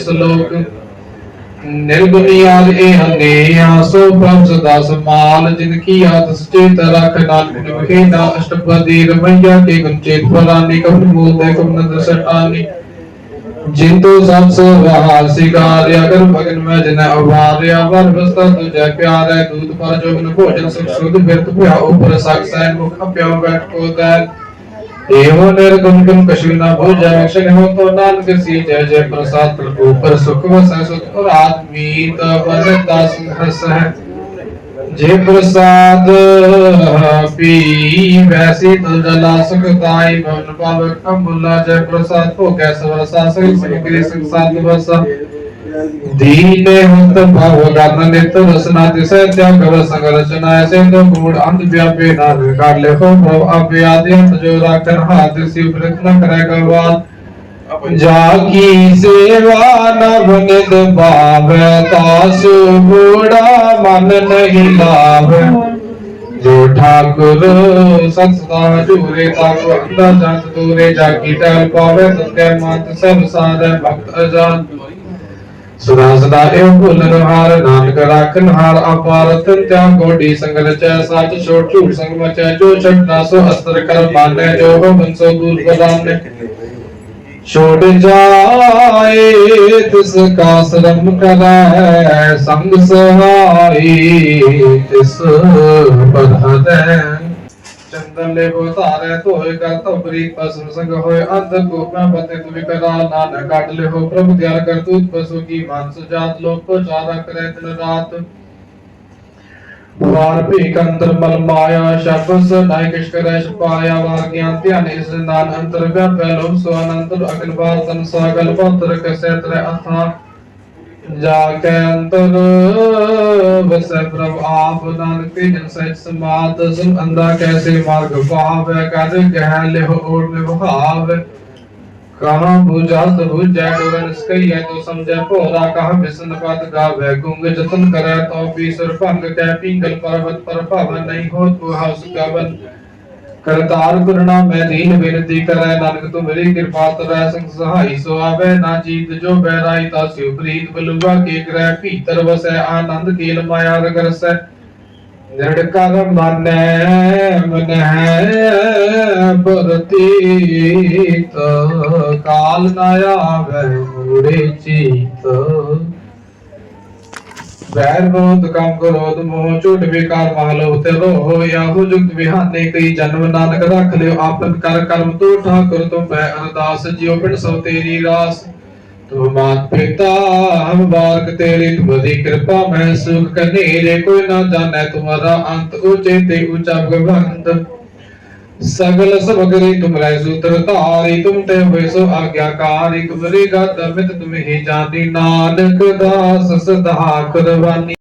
ਸ਼ਲੋਕ ਨਿਰਗੁਣਿਆਦ ਇਹ ਹਨੇਆ ਸੋ ਪ੍ਰਭ ਸਦਾ ਸਮਾਲ, ਜਿਨ ਕੀ ਆਦ ਸਚੇਤ ਰਖ ਨਾਨਕ ਨਿਵਖੇ ਨਾ ਅਸ਼ਟਪਦੀ ਰਮਈਆ ਕੇ ਗੁੰਚੇਤ ਫਲਾਨੀ ਕਬਨ ਮੂਲ ਦੇ ਕਬਨ ਸਟਾਨੀ। ਜਿਨ ਸਭ ਸੋ ਰਹਾ ਸਿਗਾਰਿਆ ਕਰ ਭਗਨ ਮੈਂ ਜਨ ਅਵਾਰਿਆ, ਵਰ ਵਸਤਾ ਤੁਜੈ ਪਿਆਰੈ ਦੂਤ ਪਰ ਜੋਗਨ ਭੋਜਨ ਸੁਖ ਸੁਧ ਬਿਰਤ ਭਿਆ ਉਪਰ ਸਕਸੈ ਮੁਖ ਪਿਓ ਬੈਠ ਕੋ ਦੈ एवं निर्गुण गुण कछु न भो जय क्षण हो तो नानक सी जय जय प्रसाद प्रभु पर सुख वस सुख और आदमी तब दास हस है जे प्रसाद पी वैसी तो जला सुख ताई भवन पावक अमुला जय प्रसाद हो कैसे वसा सही संग्री सुख साध वसा दीने हंत भाव गान नित रसना तिसै त्याग कवर संग रचना ऐसे तो गुण अंत व्यापे नान कर ले हो भव अव्याधि अंत जो राखन हाथ सिव प्रयत्न न करे गवाल जाकी सेवा नभ नित भावै तासु बूढ़ा मन नहीं लाभ जो ठाकुर सत्सदा जूरे ताको अंदर जंत दूरे जाकी टहल पावे सत्य मत सब साधै भक्त अजान ਸਦਾ ਸਦਾ ਇਹ ਭੁੱਲਨ ਹਾਰ ਨਾਨਕ ਰਾਖਨ ਹਾਰ ਅਪਾਰ ਤਿਆ ਕੋਡੀ ਸੰਗ ਰਚੈ ਸੱਚ ਛੋਟ ਝੂਠ ਸੰਗ ਮਚੈ, ਜੋ ਛਟਨਾ ਸੋ ਅਸਤਰ ਕਰ ਮਾਨੈ ਜੋ ਹੋ ਬੰਸੋ ਦੂਰ ਬਦਾਨੇ ਛੋੜ ਜਾਏ, ਤਿਸ ਕਾ ਸ਼ਰਮ ਕਰੈ, ਸੰਗ ਸਹਾਈ, ਤਿਸ ਬਧਦੈ। ਚੰਦਨ ਲੈ ਕੋ ਧਾਰੈ ਧੋਏ ਕਰ ਤਬਰੀ ਪਸਮ ਸੰਗ ਹੋਏ ਅੰਧ ਕੋ ਬਤੇ ਤੁ ਵਿਕਰਾ ਨਾਨਕ ਕੱਢ ਲੈ ਹੋ ਪ੍ਰਭੂ ਦਿਆਲ ਕਰ ਤੂਤ ਪਸੂ ਕੀ ਮਾਨਸ ਜਾਤ ਲੋਕ ਕੋ ਚਾਰਾ ਕਰੈ ਦਿਨ ਰਾਤ। ਵਾਰ ਭੀ ਕੰਤਰ ਮਲ ਮਾਇਆ ਸ਼ਬਸ ਨਾਇ ਕਿਛ ਕਰੈ ਛਪਾਇਆ ਵਾਰ ਗਿਆਨ ਧਿਆਨ ਇਸ ਅੰਤਰ ਵਿਆਪੈ ਲੋਭ ਸੋ ਅਨੰਤਰ ਅਗਨ ਬਾਰ ਤਨ ਸਾਗਲ ਕਸੈ ਤ੍ਰੈ ਅਥਾ जाके अंतर बसे प्रभ आप नानकी जन सहित समात, सुन अंधा कैसे मार्ग पावे, कद कह ले और निभावे। कहा बुझा सब बुझे डोरन स्कई है तो समझे भोरा कहा बिसन पद गावे। गुंग जतन करे तो भी सुर भंग, कह पिंगल पर्वत पर भवन, नहीं हो तो हस गवन। ਕਰਤਾਰ ਗੁਰਨਾ ਮੈਂ ਦੀਨ ਬੇਨਤੀ ਕਰੈ, ਨਾਨਕ ਤੂੰ ਮੇਰੀ ਕਿਰਪਾ ਤਰੈ ਸੰਗ ਸਹਾਈ ਸੋ ਆਵੇ, ਨਾ ਜੀਤ ਜੋ ਬੈਰਾਈ ਤਾ ਸਿਉ ਪ੍ਰੀਤ ਬਲੁਆ ਕੇ ਗ੍ਰਹਿ ਭੀਤਰ ਵਸੈ, ਆਨੰਦ ਕੀਲ ਮਾਇਆ ਰਗਰਸੈ ਨਿਰੜ ਕਰ ਮਾਨੈ ਮਨੈ ਬਰਤੀਤ ਕਾਲ ਨਾ ਆਵੇ ਮੂੜੇ ਚੀਤ। ਵੈਰ ਵਿਰੋਧ ਕੰਮ ਕ੍ਰੋਧ, ਮੋਹ ਝੂਠ ਵਿਕਾਰ ਮਹਲੋ ਤੇ ਰੋਹ ਯਾਹੂ ਜੁਗਤ ਵਿਹਾਨੇ ਕਈ ਜਨਮ ਨਾਨਕ ਰੱਖ ਲਿਓ। ਆਪਨ ਕਰ ਕਰਮ ਤੋ ਠਾਕੁਰ ਤੁਮ ਮੈਂ ਅਰਦਾਸ, ਜਿਉ ਬਿਨ ਸੋ ਤੇਰੀ ਰਾਸ। ਤੂੰ ਮਾਤ ਪਿਤਾ, ਹਮ ਬਾਰਕ ਤੇਰੀ ਤੁਮਰੀ ਕਿਰਪਾ ਮੈਂ ਸੁਖ ਕਨੇਰੇ ਕੋਈ ਨਾ ਜਾਣੈ, ਤੁਮਰਾ ਅੰਤ ਉਚੇ ਤੇ ਉਚਾ ਭਗਵੰਤ। ਸਗਲ ਸਮਗਰੀ ਤੁਮਰੇ ਸੂਤਰ ਧਾਰੀ, ਤੁਮ ਤੇ ਹੋਏ ਆਗਿਆਕਾਰੀ ਤੁਮਰੀ ਗਤ ਮਿਤ ਤੁਮ ਹੀ ਜਾਣੀ ਨਾਨਕ ਦਾਸ ਸਦਾ ਕੁਰਬਾਨੀ